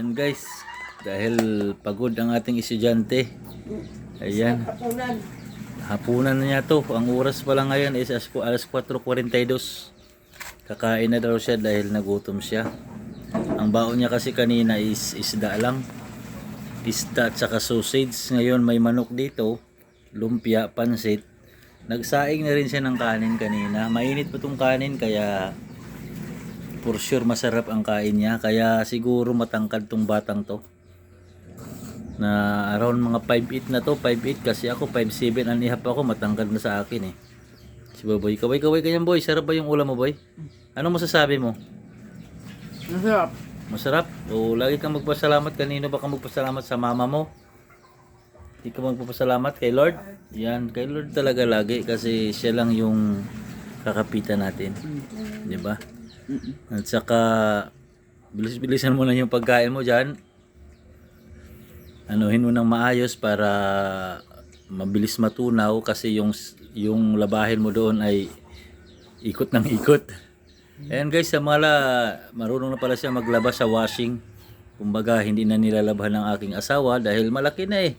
Ayan guys, dahil pagod ang ating estudyante. Ayan, Hapunan. na niya to. Ang oras pa lang ngayon is alas 4.42. Kakain na daw siya dahil nagutom siya. Ang baon niya kasi kanina is isda lang. Isda at saka sausage. Ngayon may manok dito. Lumpia, pansit. Nagsaing na rin siya ng kanin kanina. Mainit pa tong kanin kaya for sure masarap ang kain niya. Kaya siguro matangkad tong batang to. Na around mga 5'8 na to. 5'8 kasi ako 5'7 ang ihap ako. Matangkad na sa akin eh. Si Boboy. Kaway-kaway ganyan boy. Sarap ba yung ulam mo boy? Ano masasabi mo? Masarap. Masarap. O lagi kang magpasalamat. Kanino ba kang magpasalamat sa mama mo? Hindi ka magpapasalamat kay Lord? Yan, kay Lord talaga lagi kasi siya lang yung kakapitan natin. Di ba? At saka, bilis-bilisan mo na yung pagkain mo dyan. Anuhin mo ng maayos para mabilis matunaw kasi yung yung labahin mo doon ay ikot ng ikot. Ayan guys, sa mga la- marunong na pala siya maglaba sa washing. Kumbaga, hindi na nilalabhan ng aking asawa dahil malaki na eh.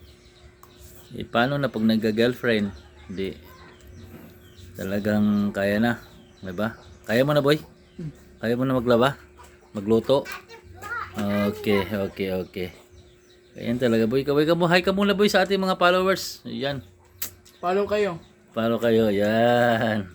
Eh, paano na pag nagga-girlfriend? Hindi. Talagang kaya na. Di ba? Kaya mo na, boy? Kaya mo na maglaba? Magluto? Okay, okay, okay. Ayan talaga, boy. Kaway ka mo. Hi ka muna, boy, sa ating mga followers. Ayan. Paano kayo? Paano kayo? Yan.